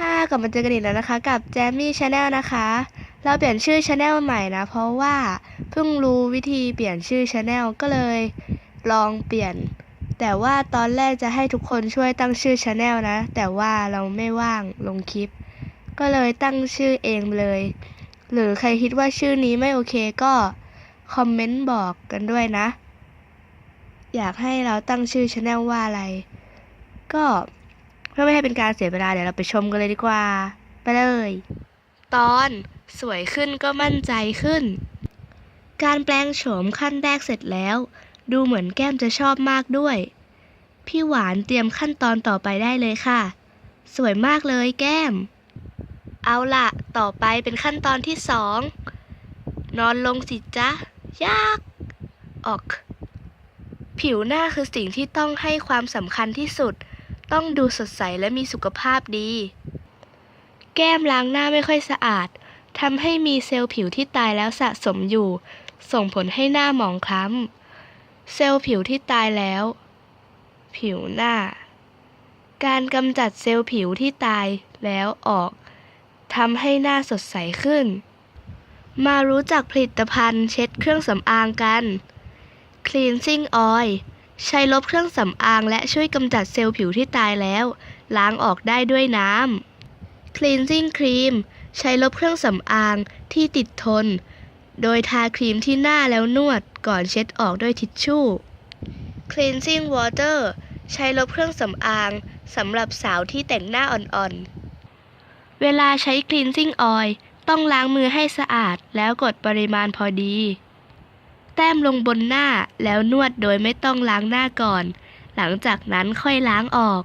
ค่ะกลับมาเจอกันอีกแล้วนะคะ กับแจมมี่ชาแนลนะคะ เราเปลี่ยนชื่อชาแนลใหม่นะ เพราะว่าเพิ่งรู้วิธีเปลี่ยนชื่อชาแนลก็เลยลองเปลี่ยน แต่ว่าตอนแรกจะให้ทุกคนช่วยตั้งชื่อชาแนลนะ แต่ว่าเราไม่ว่างลงคลิป ก็เลยตั้งชื่อเองเลย หรือใครคิดว่าชื่อนี้ไม่โอเคก็คอมเมนต์บอกกันด้วยนะ อยากให้เราตั้งชื่อชาแนลว่าอะไร ก็ เพื่อไม่ให้เป็นการเสียเวลาเดี๋ยวเราไปชมกันเลยดีกว่า ไปเลย ตอนสวยขึ้นก็มั่นใจขึ้น การแปลงโฉมขั้นแรกเสร็จแล้ว ดูเหมือนแก้มจะชอบมากด้วย พี่หวานเตรียมขั้นตอนต่อไปได้เลยค่ะ สวยมากเลยแก้ม เอาล่ะ ต่อไปเป็นขั้นตอนที่สอง นอนลงสิจ๊ะ ยาก ออก ผิวหน้าคือสิ่งที่ต้องให้ความสำคัญที่สุด ต้องดูสดใสและมีสุขภาพดี แก้มล้างหน้าไม่ค่อยสะอาดทำให้มีเซลล์ผิวที่ตายแล้วสะสมอยู่ ส่งผลให้หน้าหมองคล้ำ เซลล์ผิวที่ตายแล้ว ผิวหน้า การกำจัดเซลล์ผิวที่ตายแล้วออกทำให้หน้าสดใสขึ้น มารู้จักผลิตภัณฑ์เช็ดเครื่องสำอางกัน Cleansing Oil ใช้ลบเครื่องสำอางและช่วยกำจัดเซลล์ผิวที่ตายแล้ว ล้างออกได้ด้วยน้ำ Cleansing Cream ใช้ลบเครื่องสำอางที่ติดทน โดยทาครีมที่หน้าแล้วนวดก่อนเช็ดออกด้วยทิชชู่ Cleansing Water ใช้ลบเครื่องสำอางสำหรับสาวที่แต่งหน้าอ่อนๆ เวลาใช้ Cleansing Oil ต้องล้างมือให้สะอาดแล้วกดปริมาณพอดี ต้มลงบนหน้าแล้วนวดโดยไม่ต้องล้างหน้าก่อน หลังจากนั้นค่อยล้างออก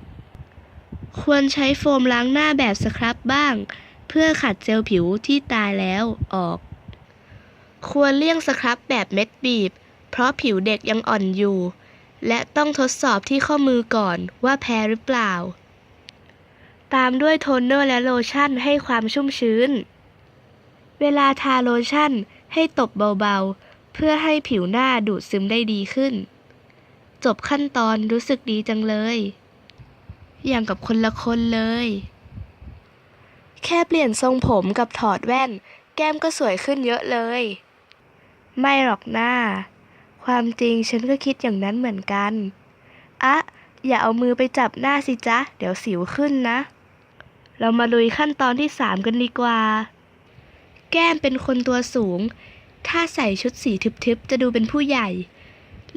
ควรใช้โฟมล้างหน้าแบบสครับบ้าง เพื่อขัดเซลล์ผิวที่ตายแล้วออก ควรเลี่ยงสครับแบบเม็ดบีบ เพราะผิวเด็กยังอ่อนอยู่ และต้องทดสอบที่ข้อมือก่อนว่าแพ้หรือเปล่า ตามด้วยโทนเนอร์และโลชั่นให้ความชุ่มชื้น เวลาทาโลชั่นให้ตบเบาๆ เพื่อให้ผิวหน้าดูดซึมได้ดีขึ้น จบขั้นตอนรู้สึกดีจังเลย อย่างกับคนละคนเลย แค่เปลี่ยนทรงผมกับถอดแว่น แก้มก็สวยขึ้นเยอะเลย ไม่หรอกหน้า ความจริงฉันก็คิดอย่างนั้นเหมือนกัน อะอย่าเอามือไปจับหน้าสิจ๊ะ เดี๋ยวสิวขึ้นนะ เรามาลุยขั้นตอนที่สามกันดีกว่า แก้มเป็นคนตัวสูง ถ้าใส่ชุดสีทึบๆ จะดูเป็นผู้ใหญ่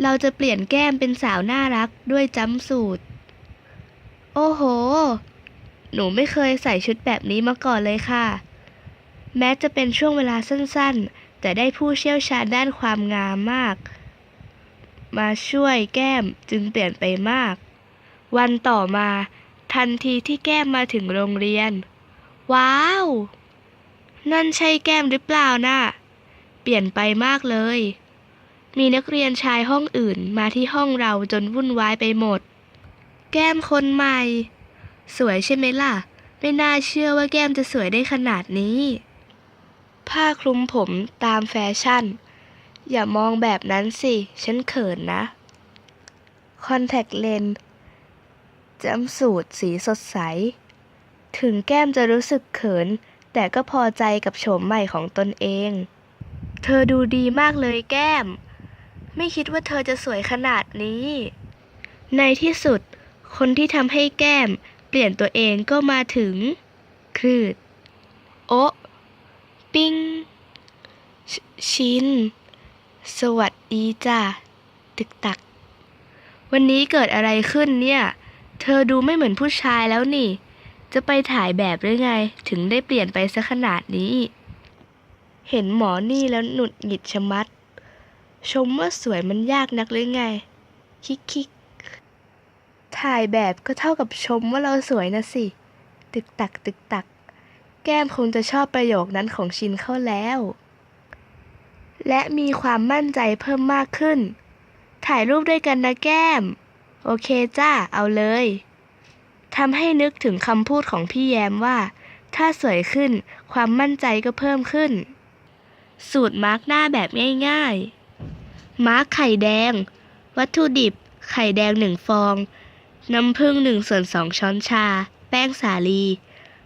เราจะเปลี่ยนแก้มเป็นสาวน่ารักด้วยจัมสูทโอ้โห หนูไม่เคยใส่ชุดแบบนี้มาก่อนเลยค่ะ แม้จะเป็นช่วงเวลาสั้นๆ แต่ได้ผู้เชี่ยวชาญด้านความงามมาก มาช่วยแก้มจึงเปลี่ยนไปมาก วันต่อมา ทันทีที่แก้มมาถึงโรงเรียน ว้าว นั่นใช่แก้มหรือเปล่าน่ะ ปลี่ยนไปมากเลย มีนักเรียนชายห้องอื่นมาที่ห้องเราจนวุ่นวายไปหมด แก้มคนใหม่ สวยใช่ไหมล่ะ ไม่น่าเชื่อว่าแก้มจะสวยได้ขนาดนี้ ผ้าคลุมผมตามแฟชั่น อย่ามองแบบนั้นสิ ฉันเขินนะคอนแทคเลนส์จำสูตรสีสดใส ถึงแก้มจะรู้สึกเขิน แต่ก็พอใจกับโฉมใหม่ของตนเอง ธอดูดีมากเลยแก้ม ไม่คิดว่าเธอจะสวยขนาดนี้ ในที่สุด คนที่ทำให้แก้ม เปลี่ยนตัวเองก็มาถึง คลืด โอะปิ้งชชิน สวัสดีจ้ะตึกตัก วันนี้เกิดอะไรขึ้นเนี่ย เธอดูไม่เหมือนผู้ชายแล้วนี่ จะไปถ่ายแบบหรือไง ถึงได้เปลี่ยนไปซะขนาดนี้ เห็นหมอนี่แล้วหนุดหงิดชะมัด ชมว่าสวยมันยากนักหรือไง คิกคิกถ่ายแบบก็เท่ากับชมว่าเราสวยนะสิ ตึกตักตึกตัก แก้มคงจะชอบประโยคนั้นของชินเข้าแล้ว และมีความมั่นใจเพิ่มมากขึ้น ถ่ายรูปด้วยกันนะแก้ม โอเคจ้า เอาเลยทำให้นึกถึงคำพูดของพี่แยมว่า ถ้าสวยขึ้นความมั่นใจก็เพิ่มขึ้น สูตรมาร์กหน้าแบบง่ายๆ มาร์กไข่แดง วัตถุดิบ ไข่แดงหนึ่งฟอง น้ำผึ้งหนึ่งส่วนสองช้อนชา แป้งสาลี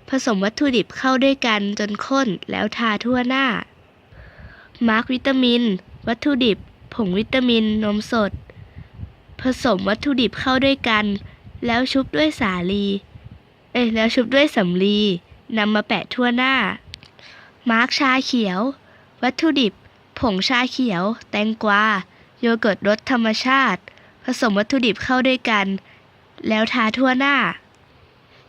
ผสมวัตถุดิบเข้าด้วยกันจนข้นแล้วทาทั่วหน้า มาร์กวิตามิน วัตถุดิบ ผงวิตามิน นมสด ผสมวัตถุดิบเข้าด้วยกัน แล้วชุบด้วยสาลี เอ้ยแล้วชุบด้วยสำลีนำมาแปะทั่วหน้า มาร์กชาเขียว วัตถุดิบ ผงชาเขียว แตงกวา โยเกิร์ตรสธรรมชาติ ผสมวัตถุดิบเข้าด้วยกัน แล้วทาทั่วหน้า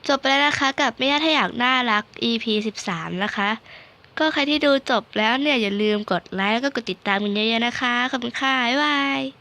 จบไปแล้วนะคะกับไม่ยากถ้าอยากน่ารัก EP 13 นะคะ ก็ใครที่ดูจบแล้วเนี่ยอย่าลืมกดไลค์แล้วก็กดติดตามกันเยอะๆนะคะ ขอบคุณค่ะ บ๊ายบาย